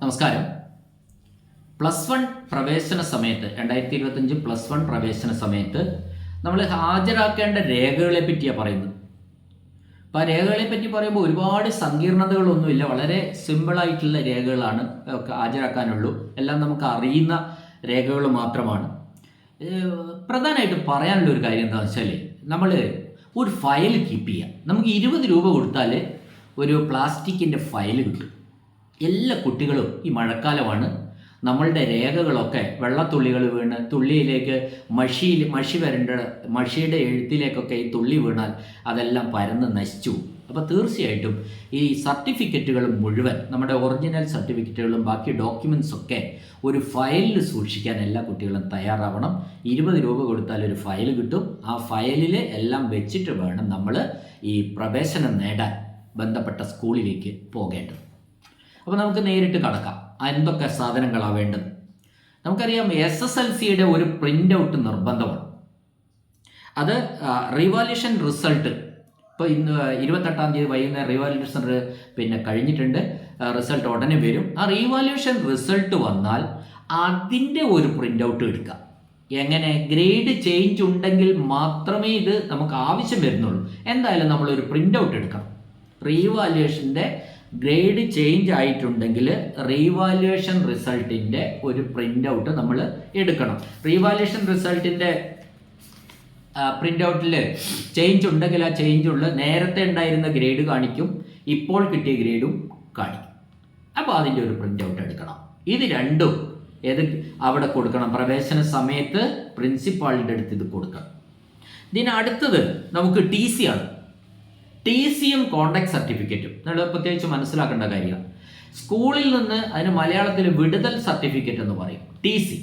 നമസ്കാരം. Plus one പ്രവേശന സമയത്ത് രണ്ടായിരത്തി ഇരുപത്തഞ്ച് പ്ലസ് വൺ പ്രവേശന സമയത്ത് നമ്മൾ ഹാജരാക്കേണ്ട രേഖകളെ പറ്റിയാണ് പറയുന്നത്. അപ്പോൾ ആ രേഖകളെ പറ്റി പറയുമ്പോൾ ഒരുപാട് സങ്കീർണതകളൊന്നുമില്ല. വളരെ സിമ്പിളായിട്ടുള്ള രേഖകളാണ് ഹാജരാക്കാനുള്ളൂ. എല്ലാം നമുക്ക് അറിയുന്ന രേഖകൾ മാത്രമാണ്. പ്രധാനമായിട്ടും പറയാനുള്ള ഒരു കാര്യം എന്താണെന്ന് വെച്ചാൽ നമ്മൾ ഒരു ഫയൽ കീപ്പ് ചെയ്യുക നമുക്ക് ഇരുപത് രൂപ കൊടുത്താൽ ഒരു പ്ലാസ്റ്റിക്കിന്റെ ഫയൽ കിട്ടും. എല്ലാ കുട്ടികളും ഈ മഴക്കാലമാണ്. നമ്മളുടെ രേഖകളൊക്കെ വെള്ളത്തുള്ളികൾ വീണ് തുള്ളിയിലേക്ക് മഷിയിൽ മഷി വരേണ്ട മഷിയുടെ എഴുത്തിലേക്കൊക്കെ ഈ തുള്ളി വീണാൽ അതെല്ലാം പരന്ന് നശിച്ചു അപ്പോൾ തീർച്ചയായിട്ടും ഈ സർട്ടിഫിക്കറ്റുകൾ മുഴുവൻ നമ്മുടെ ഒറിജിനൽ സർട്ടിഫിക്കറ്റുകളും ബാക്കി ഡോക്യുമെൻസ് ഒക്കെ ഒരു ഫയലിൽ സൂക്ഷിക്കാൻ എല്ലാ കുട്ടികളും തയ്യാറാവണം. ഇരുപത് രൂപ കൊടുത്താൽ ഒരു ഫയൽ കിട്ടും. ആ ഫയലിൽ എല്ലാം വെച്ചിട്ട് വേണം നമ്മൾ ഈ പ്രവേശനം നേടാൻ ബന്ധപ്പെട്ട സ്കൂളിലേക്ക് പോകേണ്ടത്. അപ്പോൾ നമുക്ക് നേരിട്ട് കടക്കാം. എന്തൊക്കെ സാധനങ്ങളാണ് വേണ്ടത്. നമുക്കറിയാം എസ് എസ് എൽ സിയുടെ ഒരു പ്രിന്റ് ഔട്ട് നിർബന്ധമാണ്. അത് റിവല്യൂഷൻ റിസൾട്ട് ഇപ്പോൾ ഇന്ന് ഇരുപത്തെട്ടാം തീയതി വൈകുന്നേരം റിവാല്യൂഷൻ പിന്നെ കഴിഞ്ഞിട്ടുണ്ട്. റിസൾട്ട് ഉടനെ വരും. ആ റിവാല്യൂഷൻ റിസൾട്ട് വന്നാൽ അതിന്റെ ഒരു പ്രിന്റ് ഔട്ട് എടുക്കാം. എങ്ങനെ? ഗ്രേഡ് ചേഞ്ച് ഉണ്ടെങ്കിൽ മാത്രമേ ഇത് നമുക്ക് ആവശ്യം വരുന്നുള്ളൂ. എന്തായാലും നമ്മളൊരു പ്രിന്റ് ഔട്ട് എടുക്കണം. റീവാല്യുവേഷന്റെ ഗ്രേഡ് ചേഞ്ച് ആയിട്ടുണ്ടെങ്കിൽ റീവാലുവേഷൻ റിസൾട്ടിന്റെ ഒരു പ്രിന്റ് ഔട്ട് നമ്മൾ എടുക്കണം. റീവാലുവേഷൻ റിസൾട്ടിന്റെ പ്രിന്റ് ഔട്ടിൽ ചേഞ്ച് ഉണ്ടെങ്കിൽ ആ ചേഞ്ച് ഉള്ള നേരത്തെ ഉണ്ടായിരുന്ന ഗ്രേഡ് കാണിക്കും ഇപ്പോൾ കിട്ടിയ ഗ്രേഡും കാണിക്കും. അപ്പോൾ അതിന്റെ ഒരു പ്രിന്റ് ഔട്ട് എടുക്കണം. ഇത് രണ്ടും ഏത് അവിടെ കൊടുക്കണം? പ്രവേശന സമയത്ത് പ്രിൻസിപ്പാളിന്റെ അടുത്ത് ഇത് കൊടുക്കണം. ഇതിന് അടുത്തത് നമുക്ക് ടി സി ആണ്. ടി സിയും കോണ്ടാക്ട് സർട്ടിഫിക്കറ്റും നിങ്ങൾ പ്രത്യേകിച്ച് മനസ്സിലാക്കേണ്ട കാര്യമാണ് സ്കൂളിൽ നിന്ന് അതിന് മലയാളത്തിൽ വിടുതൽ സർട്ടിഫിക്കറ്റ് എന്ന് പറയും. ടി സി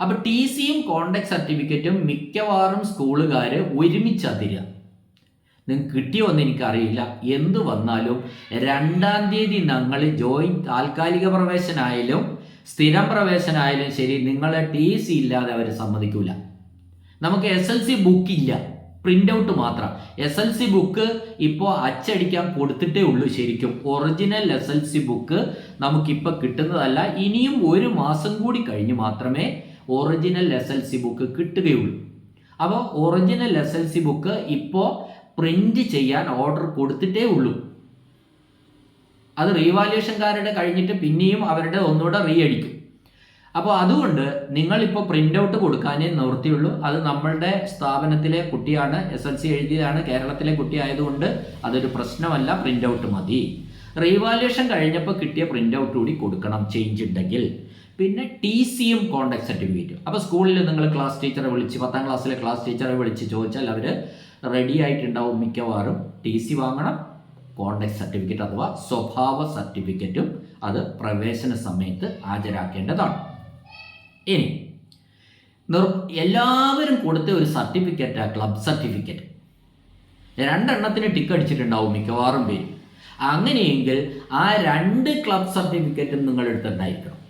അപ്പോൾ ടി സിയും കോണ്ടാക്ട് സർട്ടിഫിക്കറ്റും മിക്കവാറും സ്കൂളുകാർ ഒരുമിച്ച് അതിരുക നിങ്ങൾക്ക് കിട്ടിയോ എന്ന് എനിക്കറിയില്ല. എന്ത് വന്നാലും രണ്ടാം തീയതി ഞങ്ങൾ ജോയിൻ താൽക്കാലിക പ്രവേശനമായാലും സ്ഥിരം പ്രവേശനമായാലും ശരി നിങ്ങളെ ടി സി ഇല്ലാതെ അവർ സമ്മതിക്കൂല. നമുക്ക് എസ് എൽ സി ബുക്ക് ഇല്ല. പ്രിന്റ് ഔട്ട് മാത്രം. എസ് എൽ സി ബുക്ക് ഇപ്പോൾ അച്ചടിക്കാൻ കൊടുത്തിട്ടേ ഉള്ളൂ ശരിക്കും. Original S L C book നമുക്കിപ്പോൾ കിട്ടുന്നതല്ല. ഇനിയും ഒരു മാസം കൂടി കഴിഞ്ഞ് മാത്രമേ original S L C book കിട്ടുകയുള്ളൂ. അപ്പോൾ original S L C book ഇപ്പോൾ പ്രിന്റ് ചെയ്യാൻ ഓർഡർ കൊടുത്തിട്ടേ ഉള്ളൂ. അത് റീവാല്യുവേഷൻകാരുടെ കഴിഞ്ഞിട്ട് പിന്നെയും അവരുടെ ഒന്നുകൂടെ റീ അടിക്കും അപ്പോൾ അതുകൊണ്ട് നിങ്ങളിപ്പോൾ പ്രിന്റ് ഔട്ട് കൊടുക്കാനേ നിവൃത്തിയുള്ളൂ. അത് നമ്മളുടെ സ്ഥാപനത്തിലെ കുട്ടിയാണ് എസ് എൽ സി എഴുതിയതാണ് കേരളത്തിലെ കുട്ടി ആയതുകൊണ്ട് അതൊരു പ്രശ്നമല്ല പ്രിന്റ് ഔട്ട് മതി. റീവാലുവേഷൻ കഴിഞ്ഞപ്പോൾ കിട്ടിയ പ്രിന്റ് ഔട്ട് കൂടി കൊടുക്കണം ചേഞ്ച് ഉണ്ടെങ്കിൽ. പിന്നെ ടി സിയും കോണ്ടാക്ട് സർട്ടിഫിക്കറ്റും അപ്പോൾ സ്കൂളിൽ നിങ്ങൾ ക്ലാസ് ടീച്ചറെ വിളിച്ച് പത്താം ക്ലാസ്സിലെ ക്ലാസ് ടീച്ചറെ വിളിച്ച് ചോദിച്ചാൽ അവർ റെഡി ആയിട്ടുണ്ടാവും മിക്കവാറും. ടി സി വാങ്ങണം കോണ്ടാക്ട് സർട്ടിഫിക്കറ്റ് അഥവാ സ്വഭാവ സർട്ടിഫിക്കറ്റും അത് പ്രവേശന സമയത്ത് ഹാജരാക്കേണ്ടതാണ്. ഇനി എല്ലാവരും കൊടുത്ത ഒരു സർട്ടിഫിക്കറ്റാണ് ക്ലബ് സർട്ടിഫിക്കറ്റ് രണ്ടെണ്ണത്തിന് ടിക്ക് അടിച്ചിട്ടുണ്ടാവും മിക്കവാറും പേര്. അങ്ങനെയെങ്കിൽ ആ രണ്ട് ക്ലബ് സർട്ടിഫിക്കറ്റും നിങ്ങൾ എടുത്തിട്ടുണ്ടായിരിക്കണം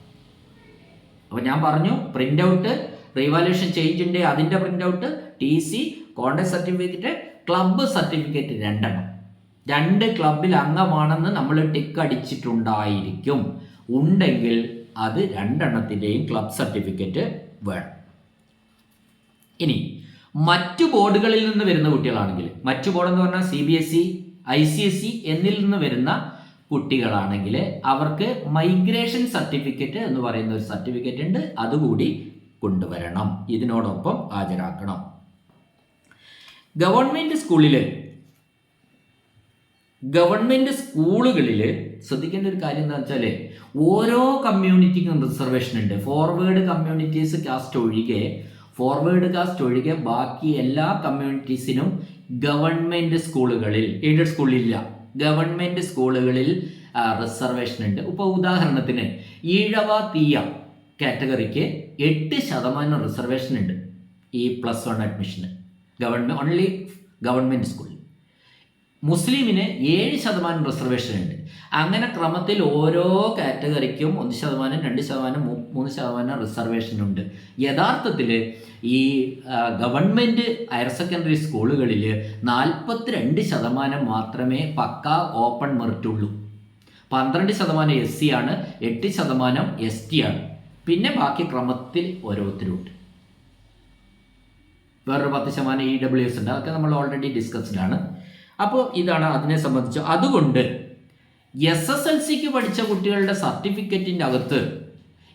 അപ്പോൾ ഞാൻ പറഞ്ഞു പ്രിന്റ് ഔട്ട് റീവാല്യൂഷൻ ചേഞ്ചിന്റെ അതിന്റെ print out T C conduct certificate club certificate രണ്ടെണ്ണം. രണ്ട് ക്ലബിൽ അംഗമാണെന്ന് നമ്മൾ ടിക്ക് അടിച്ചിട്ടുണ്ടായിരിക്കും. ഉണ്ടെങ്കിൽ അത് രണ്ടെണ്ണത്തിന്റെയും ക്ലബ് സർട്ടിഫിക്കറ്റ് വേണം. ഇനി മറ്റു ബോർഡുകളിൽ നിന്ന് വരുന്ന കുട്ടികളാണെങ്കിൽ മറ്റു ബോർഡ് എന്ന് പറഞ്ഞാൽ C B S E I C S E എന്നിൽ നിന്ന് വരുന്ന കുട്ടികളാണെങ്കിൽ അവർക്ക് മൈഗ്രേഷൻ സർട്ടിഫിക്കറ്റ് എന്ന് പറയുന്ന ഒരു സർട്ടിഫിക്കറ്റ് ഉണ്ട്. അതുകൂടി കൊണ്ടുവരണം. ഇതിനോടൊപ്പം ഹാജരാക്കണം. ഗവൺമെന്റ് സ്കൂളിൽ ഗവൺമെന്റ് സ്കൂളുകളിൽ ശ്രദ്ധിക്കേണ്ട ഒരു കാര്യം എന്താ വെച്ചാൽ ഓരോ കമ്മ്യൂണിറ്റിക്കും റിസർവേഷൻ ഉണ്ട്. ഫോർവേഡ് കമ്മ്യൂണിറ്റീസ് കാസ്റ്റ് ഒഴികെ ഫോർവേഡ് കാസ്റ്റ് ഒഴികെ ബാക്കി എല്ലാ കമ്മ്യൂണിറ്റീസിനും ഗവൺമെന്റ് സ്കൂളുകളിൽ എയ്ഡഡ് സ്കൂളിലില്ല ഗവൺമെന്റ് സ്കൂളുകളിൽ റിസർവേഷൻ ഉണ്ട്. ഇപ്പോൾ ഉദാഹരണത്തിന് ഈഴവ തീയ കാറ്റഗറിക്ക് എട്ട് ശതമാനം റിസർവേഷൻ ഉണ്ട്. ഈ പ്ലസ് വൺ അഡ്മിഷന് ഗവൺമെന്റ് ഓൺലി ഗവൺമെന്റ് സ്കൂളിൽ മുസ്ലിമിന് ഏഴ് ശതമാനം റിസർവേഷൻ ഉണ്ട് അങ്ങനെ ക്രമത്തിൽ ഓരോ കാറ്റഗറിക്കും ഒന്ന് ശതമാനം രണ്ട് ശതമാനം മൂന്ന് ശതമാനം റിസർവേഷൻ ഉണ്ട് യഥാർത്ഥത്തിൽ ഈ ഗവൺമെന്റ് ഹയർ സെക്കൻഡറി സ്കൂളുകളിൽ നാൽപ്പത്തിരണ്ട് ശതമാനം മാത്രമേ പക്ക ഓപ്പൺ മെറിറ്റുള്ളൂ. പന്ത്രണ്ട് ശതമാനം എസ് സി ആണ് എട്ട് ശതമാനം എസ് ടി ആണ്. പിന്നെ ബാക്കി ക്രമത്തിൽ ഓരോരുത്തരുണ്ട്. വേറൊരു പത്ത് ശതമാനം ഇ ഡബ്ല്യു എസ് ഉണ്ട്. അതൊക്കെ നമ്മൾ ഓൾറെഡി ഡിസ്കസ്ഡ് ആണ്. അപ്പോൾ ഇതാണ് അതിനെ സംബന്ധിച്ച്. അതുകൊണ്ട് എസ് എസ് എൽ സിക്ക് പഠിച്ച കുട്ടികളുടെ സർട്ടിഫിക്കറ്റിന്റെ അകത്ത്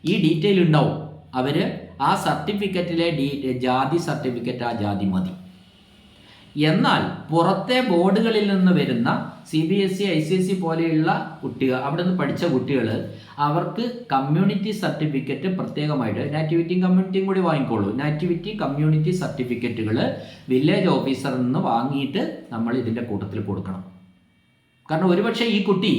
ഈ ഡീറ്റെയിൽ ഉണ്ടാവും. അവർ ആ സർട്ടിഫിക്കറ്റിലെ ഡീ ജാതി സർട്ടിഫിക്കറ്റ് ആ ജാതി മതി. എന്നാൽ പുറത്തെ ബോർഡുകളിൽ നിന്ന് വരുന്ന C B S C I C S C പോലെയുള്ള കുട്ടികൾ അവിടെ നിന്ന് പഠിച്ച കുട്ടികൾ അവർക്ക് കമ്മ്യൂണിറ്റി സർട്ടിഫിക്കറ്റ് പ്രത്യേകമായിട്ട് നാറ്റിവിറ്റിയും കമ്മ്യൂണിറ്റിയും കൂടി വാങ്ങിക്കോളൂ നാറ്റിവിറ്റി കമ്മ്യൂണിറ്റി സർട്ടിഫിക്കറ്റുകൾ വില്ലേജ് ഓഫീസറിൽ നിന്ന് വാങ്ങിയിട്ട് നമ്മൾ ഇതിന്റെ കൂട്ടത്തിൽ കൊടുക്കണം. കാരണം ഒരുപക്ഷെ ഈ കുട്ടി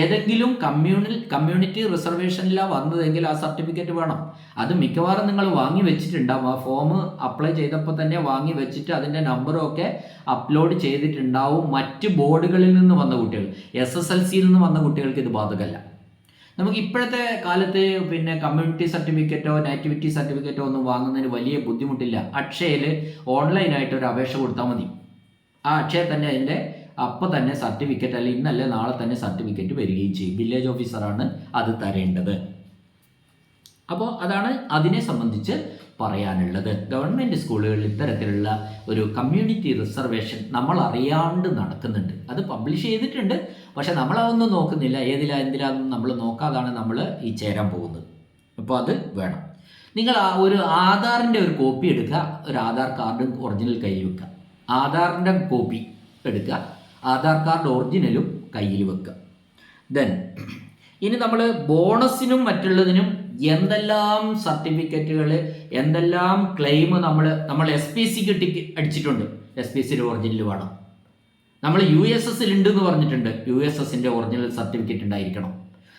ഏതെങ്കിലും കമ്മ്യൂണൽ കമ്മ്യൂണിറ്റി റിസർവേഷനിലാണ് വന്നതെങ്കിൽ ആ സർട്ടിഫിക്കറ്റ് വേണം. അത് മിക്കവാറും നിങ്ങൾ വാങ്ങി വെച്ചിട്ടുണ്ടാവും. ആ ഫോം അപ്ലൈ ചെയ്തപ്പോൾ തന്നെ വാങ്ങി വെച്ചിട്ട് അതിന്റെ നമ്പറും ഒക്കെ അപ്ലോഡ് ചെയ്തിട്ടുണ്ടാവും. മറ്റ് ബോർഡുകളിൽ നിന്ന് വന്ന കുട്ടികൾ എസ് എസ് എൽ സിയിൽ നിന്ന് വന്ന കുട്ടികൾക്ക് ഇത് ബാധകമല്ല. നമുക്ക് ഇപ്പോഴത്തെ കാലത്ത് പിന്നെ കമ്മ്യൂണിറ്റി സർട്ടിഫിക്കറ്റോ നാറ്റിവിറ്റി സർട്ടിഫിക്കറ്റോ ഒന്നും വാങ്ങുന്നതിന് വലിയ ബുദ്ധിമുട്ടില്ല. അക്ഷയയിൽ ഓൺലൈനായിട്ട് ഒരു അപേക്ഷ കൊടുത്താൽ മതി. ആ അക്ഷയ തന്നെ അതിന്റെ അപ്പോൾ തന്നെ സർട്ടിഫിക്കറ്റ് അല്ലെങ്കിൽ ഇന്നല്ല നാളെ തന്നെ സർട്ടിഫിക്കറ്റ് വരികയും ചെയ്യും. വില്ലേജ് ഓഫീസറാണ് അത് തരേണ്ടത്. അപ്പോൾ അതാണ് അതിനെ സംബന്ധിച്ച് പറയാനുള്ളത്. ഗവൺമെന്റ് സ്കൂളുകളിൽ ഇത്തരത്തിലുള്ള ഒരു കമ്മ്യൂണിറ്റി റിസർവേഷൻ നമ്മൾ അറിയാണ്ട് നടക്കുന്നുണ്ട്. അത് പബ്ലിഷ് ചെയ്തിട്ടുണ്ട്. പക്ഷെ നമ്മളതൊന്നും നോക്കുന്നില്ല. ഏതിലാ എന്തിലാന്നും നമ്മൾ നോക്കാതാണ് നമ്മൾ ഈ ചേരാൻ പോകുന്നത്. അപ്പോൾ അത് വേണം. നിങ്ങൾ ആ ഒരു ആധാറിന്റെ ഒരു കോപ്പി എടുക്കുക. ഒരു ആധാർ കാർഡും ഒറിജിനൽ കയ്യിൽ വെക്കുക. ആധാറിന്റെ കോപ്പി എടുക്കുക. ആധാർ കാർഡ് ഒറിജിനലും കയ്യിൽ വെക്കുക ദെൻ ഇനി നമ്മൾ ബോണസിനും മറ്റുള്ളതിനും എന്തെല്ലാം സർട്ടിഫിക്കറ്റുകൾ എന്തെല്ലാം ക്ലെയിം നമ്മൾ നമ്മൾ എസ് പി സിക്ക് ടിക്ക് അടിച്ചിട്ടുണ്ട്. എസ് പി സിയുടെ ഒറിജിനൽ വേണം. നമ്മൾ യു എസ് എസിൽ ഉണ്ട് എന്ന് പറഞ്ഞിട്ടുണ്ട്. യു എസ് എസിന്റെ ഒറിജിനൽ സർട്ടിഫിക്കറ്റ് ഉണ്ടായിരിക്കണം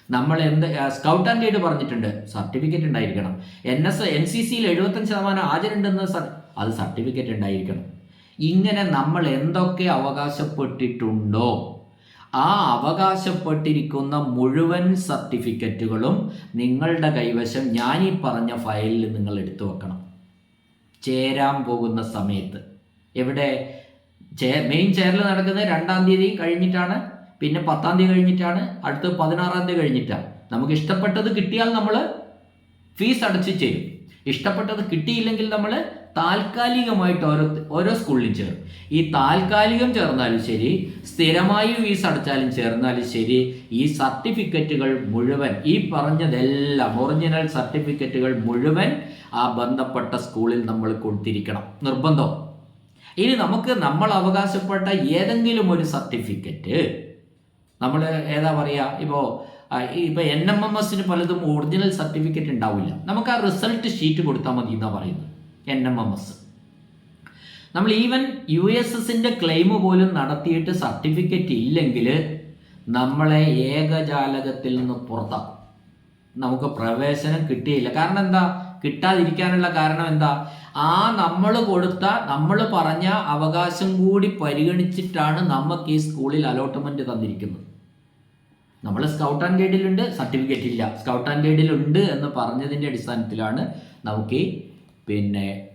നമ്മൾ എന്ത് സ്കൗട്ട് ആൻഡ് ഗൈഡ് പറഞ്ഞിട്ടുണ്ട്. സർട്ടിഫിക്കറ്റ് ഉണ്ടായിരിക്കണം എൻ എസ് എൻ സി സിയിൽ എഴുപത്തഞ്ച് ശതമാനം ഹാജരുണ്ടെന്ന് അത് സർട്ടിഫിക്കറ്റ് ഉണ്ടായിരിക്കണം ഇങ്ങനെ നമ്മൾ എന്തൊക്കെ അവകാശപ്പെട്ടിട്ടുണ്ടോ ആ അവകാശപ്പെട്ടിരിക്കുന്ന മുഴുവൻ സർട്ടിഫിക്കറ്റുകളും നിങ്ങളുടെ കൈവശം ഞാൻ ഈ പറഞ്ഞ ഫയലിൽ നിങ്ങൾ എടുത്തു വെക്കണം. ചേരാൻ പോകുന്ന സമയത്ത്. എവിടെ? ചേ മെയിൻ ചെയറിൽ നടക്കുന്നത് രണ്ടാം തീയതി കഴിഞ്ഞിട്ടാണ് പിന്നെ പത്താം തീയതി കഴിഞ്ഞിട്ടാണ് അടുത്ത് പതിനാറാം തീയതി കഴിഞ്ഞിട്ടാണ് നമുക്ക് ഇഷ്ടപ്പെട്ടത് കിട്ടിയാൽ നമ്മൾ ഫീസ് അടച്ച് ചെയ്യും ഇഷ്ടപ്പെട്ടത് കിട്ടിയില്ലെങ്കിൽ നമ്മൾ താൽക്കാലികമായിട്ട് ഓരോ ഓരോ സ്കൂളിലും ചേർന്നു ഈ താൽക്കാലികം ചേർന്നാലും ശരി സ്ഥിരമായി ഫീസ് അടച്ചാലും ചേർന്നാലും ശരി ഈ സർട്ടിഫിക്കറ്റുകൾ മുഴുവൻ ഈ പറഞ്ഞതെല്ലാം ഒറിജിനൽ സർട്ടിഫിക്കറ്റുകൾ മുഴുവൻ ആ ബന്ധപ്പെട്ട സ്കൂളിൽ നമ്മൾ കൊടുത്തിരിക്കണം. നിർബന്ധം. ഇനി നമുക്ക് നമ്മൾ അവകാശപ്പെട്ട ഏതെങ്കിലും ഒരു സർട്ടിഫിക്കറ്റ് നമ്മൾ ഏതാ പറയുക ഇപ്പോൾ ഇപ്പൊ എൻ എം എം എസിന് പലതും ഒറിജിനൽ സർട്ടിഫിക്കറ്റ് ഉണ്ടാവില്ല. നമുക്ക് ആ റിസൾട്ട് ഷീറ്റ് കൊടുത്താൽ മതി എന്നാണ് പറയുന്നത്. എൻ എം എം എസ് നമ്മൾ ഈവൻ യു എസ് എസിന്റെ ക്ലെയിം പോലും നടത്തിയിട്ട് സർട്ടിഫിക്കറ്റ് ഇല്ലെങ്കിൽ നമ്മളെ ഏകജാലകത്തിൽ നിന്ന് പുറത്താക്കും. നമുക്ക് പ്രവേശനം കിട്ടിയില്ല. കാരണം എന്താ? കിട്ടാതിരിക്കാനുള്ള കാരണം എന്താ? ആ നമ്മൾ കൊടുത്ത നമ്മൾ പറഞ്ഞ അവകാശം കൂടി പരിഗണിച്ചിട്ടാണ് നമുക്ക് ഈ സ്കൂളിൽ അലോട്ട്മെന്റ് തന്നിരിക്കുന്നത്. നമ്മൾ സ്കൗട്ട് ആൻഡ് ഗൈഡിലുണ്ട് സർട്ടിഫിക്കറ്റ് ഇല്ല. സ്കൗട്ട് ആൻഡ് ഗൈഡിലുണ്ട് എന്ന് പറഞ്ഞതിന്റെ അടിസ്ഥാനത്തിലാണ് നമുക്ക് ഈ പിന്നെ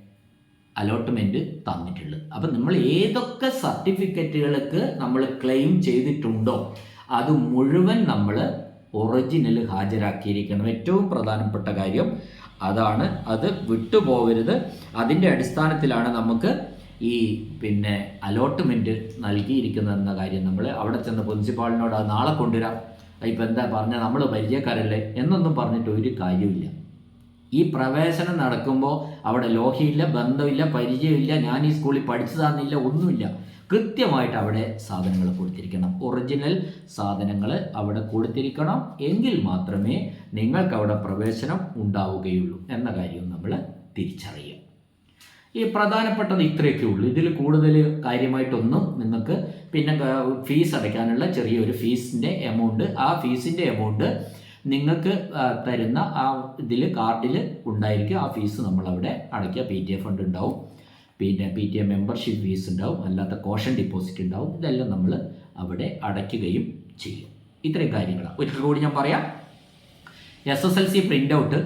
അലോട്ട്മെന്റ് തന്നിട്ടുള്ളത്. അപ്പം നമ്മൾ ഏതൊക്കെ സർട്ടിഫിക്കറ്റുകൾക്ക് നമ്മൾ ക്ലെയിം ചെയ്തിട്ടുണ്ടോ അത് മുഴുവൻ നമ്മൾ ഒറിജിനൽ ഹാജരാക്കിയിരിക്കണം. ഏറ്റവും പ്രധാനപ്പെട്ട കാര്യം അതാണ്. അത് വിട്ടുപോകരുത്. അതിന്റെ അടിസ്ഥാനത്തിലാണ് നമുക്ക് ഈ പിന്നെ അലോട്ട്മെന്റ് നൽകിയിരിക്കുന്നതെന്ന കാര്യം നമ്മൾ അവിടെ ചെന്ന് പ്രിൻസിപ്പാളിനോട് അത് നാളെ കൊണ്ടുവരാം. ഇപ്പം എന്താ പറഞ്ഞാൽ നമ്മൾ പരിചയക്കാരല്ലേ? എന്നൊന്നും പറഞ്ഞിട്ട് ഒരു കാര്യമില്ല ഈ പ്രവേശനം നടക്കുമ്പോൾ അവിടെ ലോഹയില്ല ബന്ധമില്ല പരിചയമില്ല ഞാൻ ഈ സ്കൂളിൽ പഠിച്ചതാണെന്നില്ല ഒന്നുമില്ല. കൃത്യമായിട്ട് അവിടെ സാധനങ്ങൾ കൊടുത്തിരിക്കണം. ഒറിജിനൽ സാധനങ്ങൾ അവിടെ കൊടുത്തിരിക്കണം. എങ്കിൽ മാത്രമേ നിങ്ങൾക്ക് അവിടെ പ്രവേശനം ഉണ്ടാവുകയുള്ളൂ എന്ന കാര്യം നമ്മൾ തിരിച്ചറിയും ഈ പ്രധാനപ്പെട്ടത് ഇത്രയൊക്കെ ഉള്ളൂ. ഇതിൽ കൂടുതൽ കാര്യമായിട്ടൊന്നും നിങ്ങൾക്ക് പിന്നെ ഫീസ് അടയ്ക്കാനുള്ള ചെറിയൊരു ഫീസിന്റെ എമൗണ്ട് ആ ഫീസിന്റെ എമൗണ്ട് നിങ്ങൾക്ക് തരുന്ന ആ ഇതിൽ കാർഡിൽ ഉണ്ടായിരിക്കും ആ ഫീസ് നമ്മൾ അവിടെ അടയ്ക്കുക. പി ടി എ ഫണ്ട് ഉണ്ടാവും. പിന്നെ P T A membership fees ഉണ്ടാവും. അല്ലാത്ത കോഷൻ ഡിപ്പോസിറ്റ് ഉണ്ടാവും. ഇതെല്ലാം നമ്മൾ അവിടെ അടയ്ക്കുകയും ചെയ്യും. ഇത്രയും കാര്യങ്ങളാണ്. ഒരിക്കൽ കൂടി ഞാൻ പറയാം. S S L C print out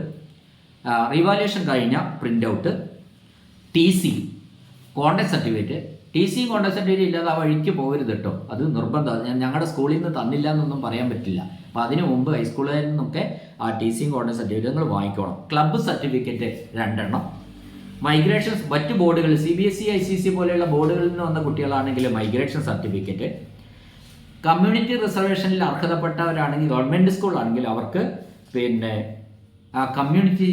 revaluation കഴിഞ്ഞ print out T C conduct certificate T C certificate ഇല്ലാതെ ആ വഴിക്ക് പോകരുത് കേട്ടോ. അത് നിർബന്ധം. ഞങ്ങളുടെ സ്കൂളിൽ നിന്ന് തന്നില്ല എന്നൊന്നും പറയാൻ പറ്റില്ല. അപ്പോൾ അതിന് മുമ്പ് ഹൈസ്കൂളിൽ നിന്നൊക്കെ ആ ടി സിയും സർട്ടിഫിക്കറ്റ് നിങ്ങൾ വാങ്ങിക്കോണം. ക്ലബ്ബ് സർട്ടിഫിക്കറ്റ് രണ്ടെണ്ണം. മൈഗ്രേഷൻസ് മറ്റ് ബോർഡുകൾ C B S E I C C പോലെയുള്ള ബോർഡുകളിൽ നിന്ന് വന്ന കുട്ടികളാണെങ്കിൽ മൈഗ്രേഷൻ സർട്ടിഫിക്കറ്റ്. കമ്മ്യൂണിറ്റി റിസർവേഷനിൽ അർഹതപ്പെട്ടവരാണെങ്കിൽ ഗവൺമെന്റ് സ്കൂളാണെങ്കിൽ അവർക്ക് പിന്നെ ആ കമ്മ്യൂണിറ്റി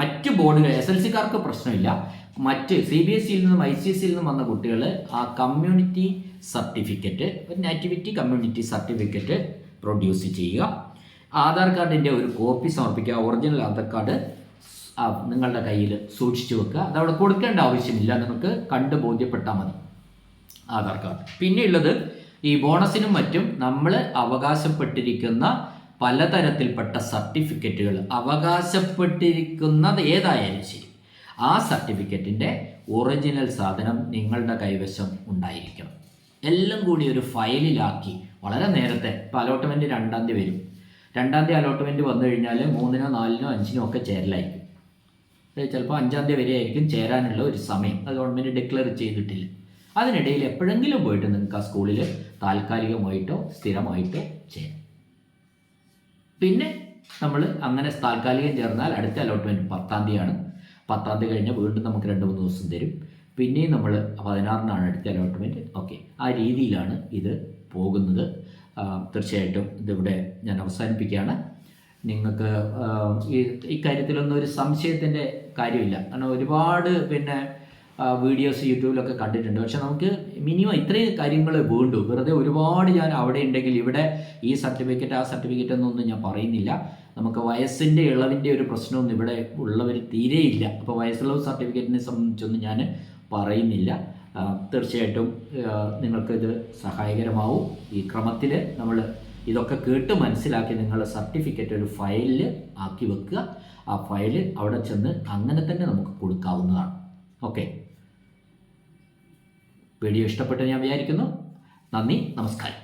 മറ്റ് ബോർഡുകൾ എസ് എൽ സിക്കാർക്ക് പ്രശ്നമില്ല. മറ്റ് സി ബി എസ് സിയിൽ നിന്നും ഐ സി എസ് സിയിൽ നിന്നും വന്ന കുട്ടികൾ ആ കമ്മ്യൂണിറ്റി സർട്ടിഫിക്കറ്റ് ഒരു നാറ്റിവിറ്റി കമ്മ്യൂണിറ്റി സർട്ടിഫിക്കറ്റ് പ്രൊഡ്യൂസ് ചെയ്യുക. ആധാർ കാർഡിന്റെ ഒരു കോപ്പി സമർപ്പിക്കുക. ഒറിജിനൽ ആധാർ കാർഡ് നിങ്ങളുടെ കയ്യിൽ സൂക്ഷിച്ചു വെക്കുക. അത് അവിടെ കൊടുക്കേണ്ട ആവശ്യമില്ല. നിങ്ങൾക്ക് കണ്ട് ബോധ്യപ്പെട്ടാൽ മതി ആധാർ കാർഡ്. പിന്നെയുള്ളത് ഈ ബോണസിനും മറ്റും നമ്മൾ അവകാശപ്പെട്ടിരിക്കുന്ന പലതരത്തിൽപ്പെട്ട സർട്ടിഫിക്കറ്റുകൾ അവകാശപ്പെട്ടിരിക്കുന്നത് ഏതായാലും ശരി. ആ സർട്ടിഫിക്കറ്റിന്റെ ഒറിജിനൽ സാധനം നിങ്ങളുടെ കൈവശം ഉണ്ടായിരിക്കണം. എല്ലാം കൂടി ഒരു ഫയലിലാക്കി വളരെ നേരത്തെ ഇപ്പോൾ അലോട്ട്മെന്റ് രണ്ടാം തീയതി വരും. രണ്ടാം തീയതി അലോട്ട്മെന്റ് വന്നു കഴിഞ്ഞാൽ മൂന്നിനോ നാലിനോ അഞ്ചിനോ ഒക്കെ ചേരലായിരിക്കും. ചിലപ്പോൾ അഞ്ചാം തീയതി വരെ ആയിരിക്കും ചേരാനുള്ള ഒരു സമയം. അത് ഗവൺമെന്റ് ഡിക്ലെയർ ചെയ്തിട്ടില്ല. അതിനിടയിൽ എപ്പോഴെങ്കിലും പോയിട്ട് നിങ്ങൾക്ക് ആ സ്കൂളിൽ താൽക്കാലികമായിട്ടോ സ്ഥിരമായിട്ടോ ചേരാം. പിന്നെ നമ്മൾ അങ്ങനെ താൽക്കാലികം ചേർന്നാൽ അടുത്ത അലോട്ട്മെന്റ് പത്താം തീയതിയാണ്. പത്താം തീയതി കഴിഞ്ഞാൽ വീണ്ടും നമുക്ക് രണ്ട് മൂന്ന് ദിവസം തരും. പിന്നെയും നമ്മൾ പതിനാറിനാണ് അടുത്ത അലോട്ട്മെന്റ് ഓക്കെ ആ രീതിയിലാണ് ഇത് പോകുന്നത്. തീർച്ചയായിട്ടും ഇതിവിടെ ഞാൻ അവസാനിപ്പിക്കുകയാണ്. നിങ്ങൾക്ക് ഈ ഇക്കാര്യത്തിലൊന്നും ഒരു സംശയത്തിന്റെ കാര്യമില്ല. കാരണം ഒരുപാട് പിന്നെ വീഡിയോസ് യൂട്യൂബിലൊക്കെ കണ്ടിട്ടുണ്ട്. പക്ഷെ നമുക്ക് മിനിമം ഇത്രയും കാര്യങ്ങൾ വേണ്ടു. വെറുതെ ഒരുപാട് ഞാൻ അവിടെ ഉണ്ടെങ്കിൽ ഇവിടെ ഈ സർട്ടിഫിക്കറ്റ് ആ സർട്ടിഫിക്കറ്റ് എന്നൊന്നും ഞാൻ പറയുന്നില്ല. നമുക്ക് വയസ്സിന്റെ ഇളവിന്റെ ഒരു പ്രശ്നമൊന്നും ഇവിടെ ഉള്ളവർ തീരെയില്ല അപ്പോൾ വയസ്സുള്ള സർട്ടിഫിക്കറ്റിനെ സംബന്ധിച്ചൊന്നും ഞാൻ പറയുന്നില്ല. തീർച്ചയായിട്ടും നിങ്ങൾക്ക് നിങ്ങൾക്കിത് സഹായകരമാവും. ഈ ക്രമത്തിൽ നമ്മൾ ഇതൊക്കെ കേട്ട് മനസ്സിലാക്കി നിങ്ങൾ സർട്ടിഫിക്കറ്റ് ഒരു ഫയലിൽ ആക്കി വെക്കുക. ആ ഫയൽ അവിടെ ചെന്ന് അങ്ങനെ തന്നെ നമുക്ക് കൊടുക്കാവുന്നതാണ്. ഓക്കെ വീഡിയോ ഇഷ്ടപ്പെട്ടു ഞാൻ വിചാരിക്കുന്നു. നന്ദി നമസ്കാരം.